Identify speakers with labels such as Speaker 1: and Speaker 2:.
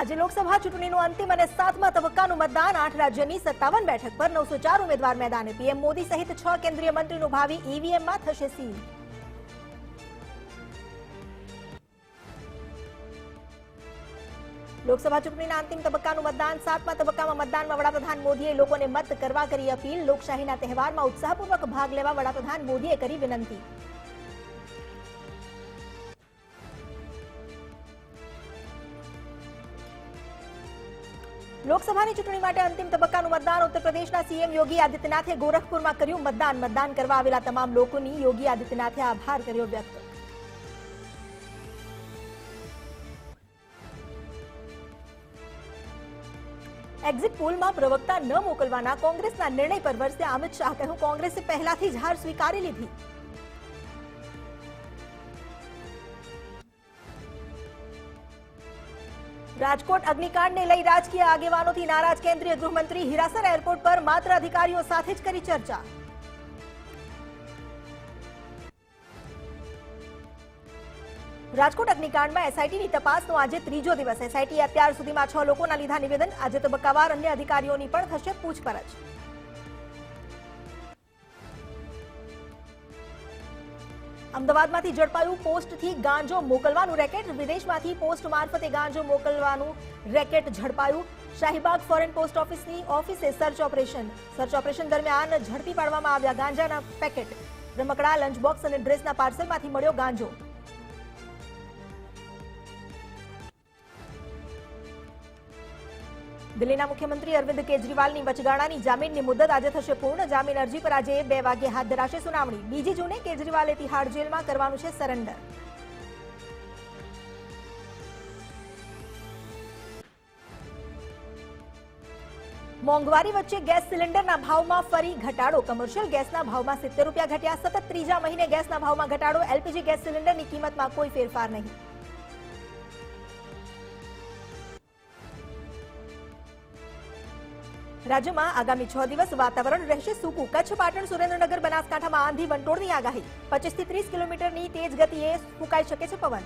Speaker 1: આજે લોકસભા ચૂંટણીનું અંતિમ અને સાતમા તબક્કાનું મતદાન. આઠ રાજ્યની સત્તાવન બેઠક પર નવસો ચાર ઉમેદવાર મેદાને. પીએમ મોદી સહિત છ કેન્દ્રીય મંત્રીનું ભાવિ ઈવીએમમાં થશે સીલ. લોકસભા ચૂંટણીના અંતિમ તબક્કાનું મતદાન. સાતમા તબક્કામાં મતદાનમાં વડાપ્રધાન મોદીએ લોકોને મત કરવા કરી અપીલ. લોકશાહીના તહેવારમાં ઉત્સાહપૂર્વક ભાગ લેવા વડાપ્રધાન મોદીએ કરી વિનંતી. લોકસભાની ચૂંટણી માટે અંતિમ તબક્કાનું મતદાન ઉત્તર સીએમ યોગી આદિત્યનાથે ગોરખપુરમાં કર્યું મતદાન. મતદાન કરવા આવેલા તમામ લોકોની યોગી આદિત્યનાથે આભાર કર્યો વ્યક્ત. એક્ઝિટ પોલમાં પ્રવક્તા ન મોકલવાના કોંગ્રેસના નિર્ણય પર વર્ષે અમિત શાહ. કહ્યું, કોંગ્રેસે પહેલાથી જ હાર સ્વીકારી લીધી. રાજકોટ અગ્નિકાંડને લઈ રાજકીય આગેવાનોથી નારાજ કેન્દ્રીય ગૃહમંત્રી હિરાસર એરપોર્ટ પર માત્ર અધિકારીઓ સાથે જ કરી ચર્ચા. રાજકોટ અગ્નિકાંડમાં એસઆઈટીની તપાસનો આજે ત્રીજો દિવસ. એસઆઈટી અત્યાર સુધીમાં છ લોકોના લીધા નિવેદન. આજે તબક્કાવાર અન્ય અધિકારીઓની પણ થશે પૂછપરછ. અમદાવાદમાંથી ઝડપાયું પોસ્ટથી ગાંજો મોકલવાનું રેકેટ. વિદેશમાંથી પોસ્ટ મારફતે ગાંજો મોકલવાનું રેકેટ ઝડપાયું. શાહીબાગ ફોરેન પોસ્ટ ઓફિસની ઓફિસે સર્ચ ઓપરેશન. સર્ચ ઓપરેશન દરમિયાન ઝડપી પાડવામાં આવ્યા ગાંજાના પેકેટ. રમકડા લંચ બોક્સ અને ડ્રેસના પાર્સલમાંથી મળ્યો ગાંજો. દિલ્હીના મુખ્યમંત્રી અરવિંદ કેજરીવાલની વચગાળાની જામીનની મુદત આજે થશે પૂર્ણ. જામીન અરજી પર આજે બે વાગ્યે હાથ ધરાશે સુનાવણી. બીજી જૂને કેજરીવાલે તિહાડ જેલમાં કરવાનું છે સરેન્ડર. મોંઘવારી વચ્ચે ગેસ સિલિન્ડરના ભાવમાં ફરી ઘટાડો. કમર્શિયલ ગેસના ભાવમાં સિત્તેર રૂપિયા ઘટ્યા. સતત ત્રીજા મહિને ગેસના ભાવમાં ઘટાડો. એલપીજી ગેસ સિલિન્ડરની કિંમતમાં કોઈ ફેરફાર નહીં. રાજ્યમાં આગામી છ દિવસ વાતાવરણ રહેશે સૂકું. કચ્છ, પાટણ, સુરેન્દ્રનગર, બનાસકાંઠામાં આંધી, વંટોળની આગાહી. પચીસથી ત્રીસ કિલોમીટરની તેજ ગતિએ ફૂંકાઈ શકે છે પવન.